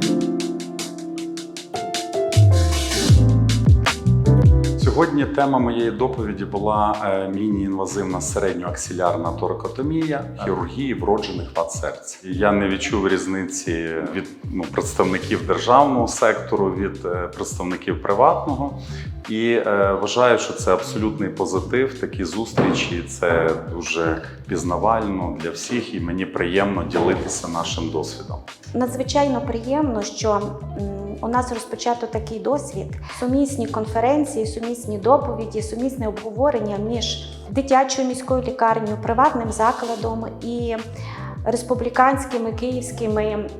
Bye. Сьогодні тема моєї доповіді була е, міні-інвазивна середньоаксілярна торакотомія хірургії вроджених вад серця. Я не відчув різниці від ну, представників державного сектору від е, представників приватного. І е, вважаю, що це абсолютний позитив. Такі зустрічі це дуже пізнавально для всіх, і мені приємно ділитися нашим досвідом. Надзвичайно приємно, що у нас розпочато такий досвід. Сумісні конференції, сумісні доповіді, сумісне обговорення між дитячою міською лікарнею, приватним закладом і республіканськими київськими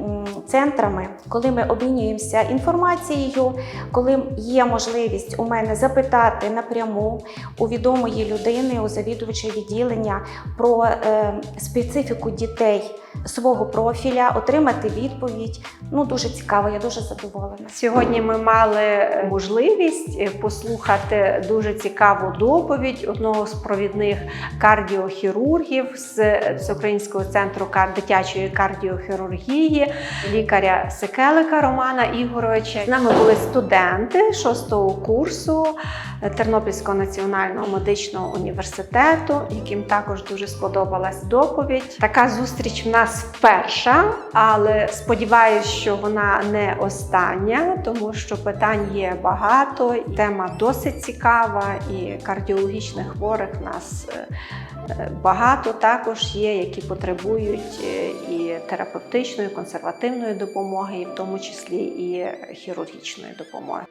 центрами, коли ми обмінюємося інформацією, коли є можливість у мене запитати напряму у відомої людини, у завідувача відділення про е, специфіку дітей свого профіля, отримати відповідь. Ну дуже цікаво, я дуже задоволена. Сьогодні ми мали можливість е, послухати дуже цікаву доповідь одного з провідних кардіохірургів з Всеукраїнського центру дитячої кардіохірургії, лікаря Секелика Романа Ігоровича. З нами були студенти шостого курсу Тернопільського національного медичного університету, яким також дуже сподобалась доповідь. Така зустріч в нас перша, але сподіваюся, що вона не остання, тому що питань є багато. і Тема досить цікава, і кардіологічних хворих нас е, багато також є, які потребують е, і терапевтичної, консервативної допомоги, і в тому числі і хірургічної допомоги.